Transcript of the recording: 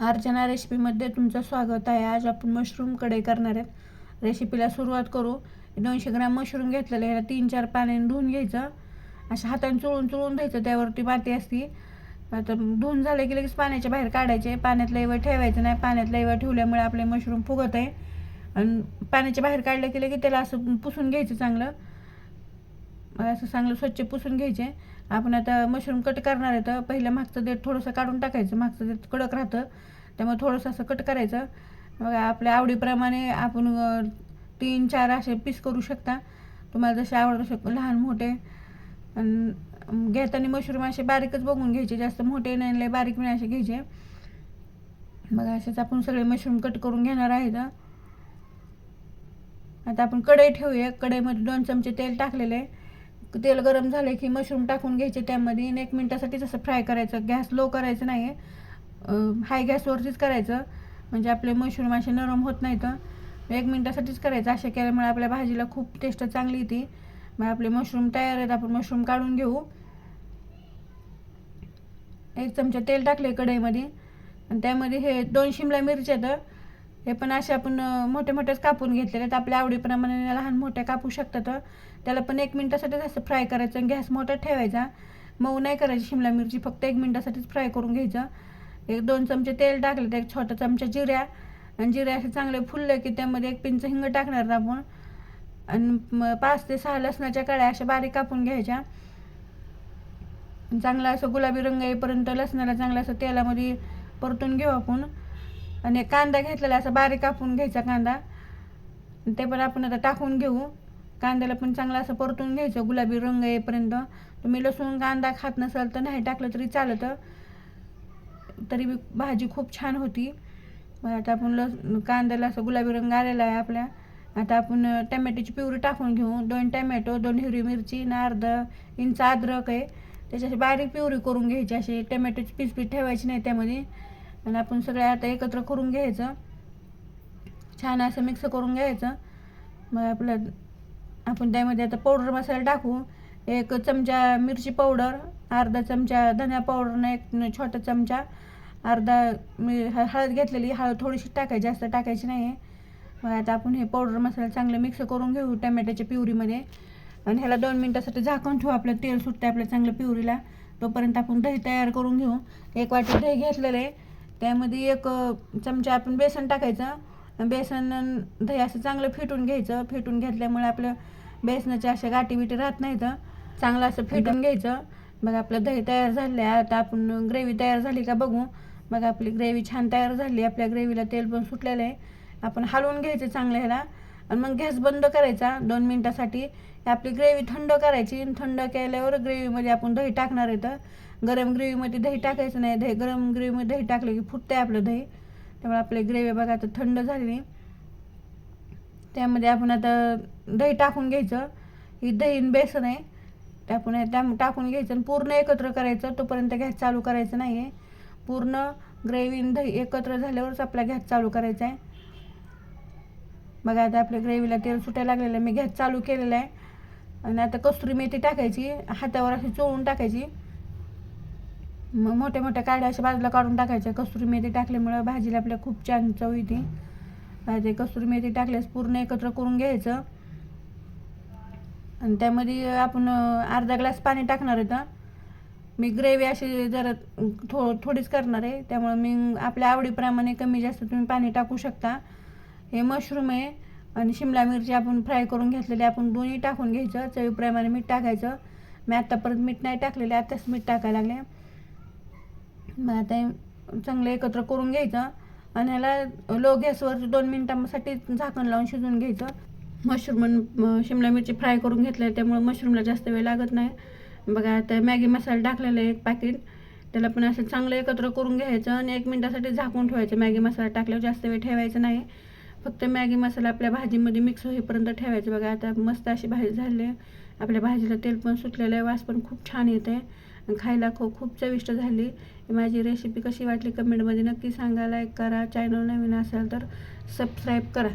अर्चना रेसिपीमध्ये तुमचं स्वागत आहे. आज आपण मशरूम कढई करणार आहेत रेसिपीला सुरुवात करू. दोनशे ग्रॅम मशरूम घेतलेलं ह्याला तीन चार पाण्याने धुवून घ्यायचं. असं हाताने चुळून चुळून द्यायचं त्यावरती माती असती. आता धुवून झाले की लगेच पाण्याच्या बाहेर काढायचे. पाण्यातलं एवढं ठेवायचं नाही. पाण्यातला एवढं ठेवल्यामुळे आपले मशरूम फुगत आहे. आणि पाण्याच्या बाहेर काढलं की लगेच त्याला असं पुसून घ्यायचं चांगलं. असं चांगलं स्वच्छ पुसून घ्यायचे. आपण आता मशरूम कट करणार आहे तर पहिलं मागचं देठ थोडंसं काढून टाकायचं. मागचं देठ कडक राहतं त्यामुळे थोडंसं असं कट करायचं. मग आपल्या आवडीप्रमाणे आपण तीन चार असे पीस करू शकता. तुम्हाला जसे आवडत तसे लहान मोठे. आणि घेताना मशरूम असे बारीकच बघून घ्यायचे. जास्त मोठे नाही लय बारीक नाही असे घ्यायचे. मग असेच आपण सगळे मशरूम कट करून घेणार आहेत. आता आपण कढई ठेवूया. कढईमध्ये दोन चमचे तेल टाकलेले आहे. तेल गरम झाले की मशरूम टाकून घ्यायचे त्यामध्ये आणि एक मिनटासाठी जसं फ्राय करायचं गॅस लो करायचं नाही हाय गॅसवरतीच करायचं. म्हणजे आपले मशरूम असे नरम होत नाही तर एक मिनटासाठीच करायचं. असे केल्यामुळे आपल्या भाजीला खूप टेस्ट चांगली येते. मग आपले मशरूम तयार आहेत. आपण मशरूम काढून घेऊ. एक चमचा तेल टाकले कढईमध्ये. आणि त्यामध्ये हे दोन शिमला मिरच्या तर हे पण असे आपण अं, मोठे मोठेच कापून घेतलेले आहेत. आपल्या आवडीप्रमाणे लहान मोठ्या कापू शकतात. त्याला पण एक मिनटासाठीच असं फ्राय करायचं आणि गॅस मोठा ठेवायचा. मऊ नाही करायची शिमला मिरची फक्त एक मिनटासाठीच फ्राय करून घ्यायचं. एक दोन चमचे तेल टाकले तर एक छोटा चमचा जिऱ्या. आणि जिरे असे चांगले फुलले की त्यामध्ये एक पिंच हिंग टाकणार आपण. आणि पाच ते सहा लसणाच्या कळ्या अशा बारीक कापून घ्यायच्या. चांगला असं गुलाबी रंग येईपर्यंत लसणाला चांगलं असं तेलामध्ये परतून घेऊ आपण. आणि एक कांदा घेतलेला असा बारीक कापून घ्यायचा कांदा. ते पण आपण आता टाकून घेऊ. कांद्याला पण चांगलं असं परतून घ्यायचं गुलाबी रंग येईपर्यंत. तुम्ही लसूण कांदा खात नसाल तर नाही टाकलं तरी चालतं. तरी बी भाजी खूप छान होती. मग आता आपण लस कांद्याला असं गुलाबी रंग आलेला आहे आपल्या. आता आपण टमॅटोची पिवरी टाकून घेऊ. दोन टमॅटो दोन हिरवी मिरची आणि अर्धा इंच अद्रक आहे. त्याच्याशी बारीक पिवरी करून घ्यायची अशी. टमॅटोची पीस पीस ठेवायची नाही त्यामध्ये. आणि आपण सगळे आता एकत्र करून घ्यायचं. छान असं मिक्स करून घ्यायचं. मग आपलं आपण त्यामध्ये आता पावडर मसाला टाकू. एक चमचा मिरची पावडर अर्धा चमचा धनिया पावडरनं एक छोटा चमचा अर्धा मी हळद घेतलेली हळद थोडीशी टाकायची जास्त टाकायची नाही मग आता आपण हे पावडर मसाला चांगलं मिक्स करून घेऊ टमॅटोच्या प्युरीमध्ये. आणि ह्याला दोन मिनटासाठी झाकून ठेवू आपलं तेल सुटतं आपल्या चांगलं प्युरीला. तोपर्यंत आपण दही तयार करून घेऊ. एक वाटी दही घेतलेलं आहे. त्यामध्ये एक चमचा आपण बेसन टाकायचं. बेसन दही असं चांगलं फेटून घ्यायचं. फेटून घेतल्यामुळे आपलं बेसनाच्या अशा गाठी बिटी राहत नाहीत. चांगलं असं फेटून घ्यायचं. मग आपलं दही तयार झालं आहे आता आपण ग्रेव्ही तयार झाली का बघू. मग आपली ग्रेव्ही छान तयार झाली. आपल्या ग्रेव्हीला तेल पण सुटलेलं आहे. आपण हलवून घ्यायचं चांगलं ह्याला. आणि मग गॅस बंद करायचा दोन मिनटासाठी. आपली ग्रेव्ही थंड करायची. थंड केल्यावर ग्रेव्हीमध्ये आपण दही टाकणार आहे तर. गरम ग्रेव्हीमध्ये दही टाकायचं नाही. दही गरम ग्रेव्हीमध्ये दही टाकलं की फुटते आपलं दही. त्यामुळे आपली ग्रेव्ही बघा तर थंड झालेली. त्यामध्ये आपण आता दही टाकून घ्यायचं. ही दही बेसन आहे. ते आपण त्या टाकून घ्यायचं आणि पूर्ण एकत्र करायचं. तोपर्यंत गॅस चालू करायचं नाही आहे पूर्ण ग्रेव्ही दही एकत्र झाल्यावरच आपला गॅस चालू करायचा आहे. बघा आता आपल्या ग्रेव्हीला तेल सुटायला लागलेलं आहे. मी गॅस चालू केलेला आहे. आणि आता कसुरी मेथी टाकायची हातावर अशी चोळून टाकायची. मग मोठ्या मोठ्या काड्या अशा बाजूला काढून टाकायच्या. कसुरी मेथी टाकल्यामुळं भाजीला आपल्या खूप छान चव येते. भाजी कसुरी मेथी टाकल्यास पूर्ण एकत्र करून घ्यायचं. आणि त्यामध्ये आपण अर्धा ग्लास पाणी टाकणार आहे मी ग्रेव्ही अशी जरा थो थोडीच करणार आहे. त्यामुळे मी आपल्या आवडीप्रमाणे कमी जास्त तुम्ही पाणी टाकू शकता. हे मशरूम आहे. आणि शिमला मिरची आपण फ्राय करून घेतलेली आपण दोन्ही टाकून घ्यायचं. चवीप्रमाणे मीठ टाकायचं. मी आत्तापर्यंत मीठ नाही टाकलेलं आत्ताच मीठ टाकायला लागले. मग आता चांगलं एकत्र करून घ्यायचं. आणि ह्याला लो गॅसवर दोन मिनटांसाठी झाकण लावून शिजून घ्यायचं. मशरूम शिमला मिरची फ्राय करून घेतल्या त्यामुळे मशरूमला जास्त वेळ लागत नाही. बघा आता मॅगी मसाला टाकलेला आहे एक पॅकेट त्याला पण असं चांगलं एकत्र करून घ्यायचं आणि एक मिनटासाठी झाकून ठेवायचं. मॅगी मसाला टाकल्यावर जास्त वेळ ठेवायचं नाही. फक्त मॅगी मसाला आपल्या भाजीमध्ये मिक्स होईपर्यंत ठेवायचं. बघा आता मस्त अशी भाजी झाली. आहे आपल्या भाजीला तेल पण सुटलेलं आहे वास पण खूप छान येते आणि खायला खूप खूप चविष्ट झाली. माझी रेसिपी कशी वाटली कमेंटमध्ये नक्की सांगा लाईक करा. चॅनल नवीन असेल तर सबस्क्राईब करा.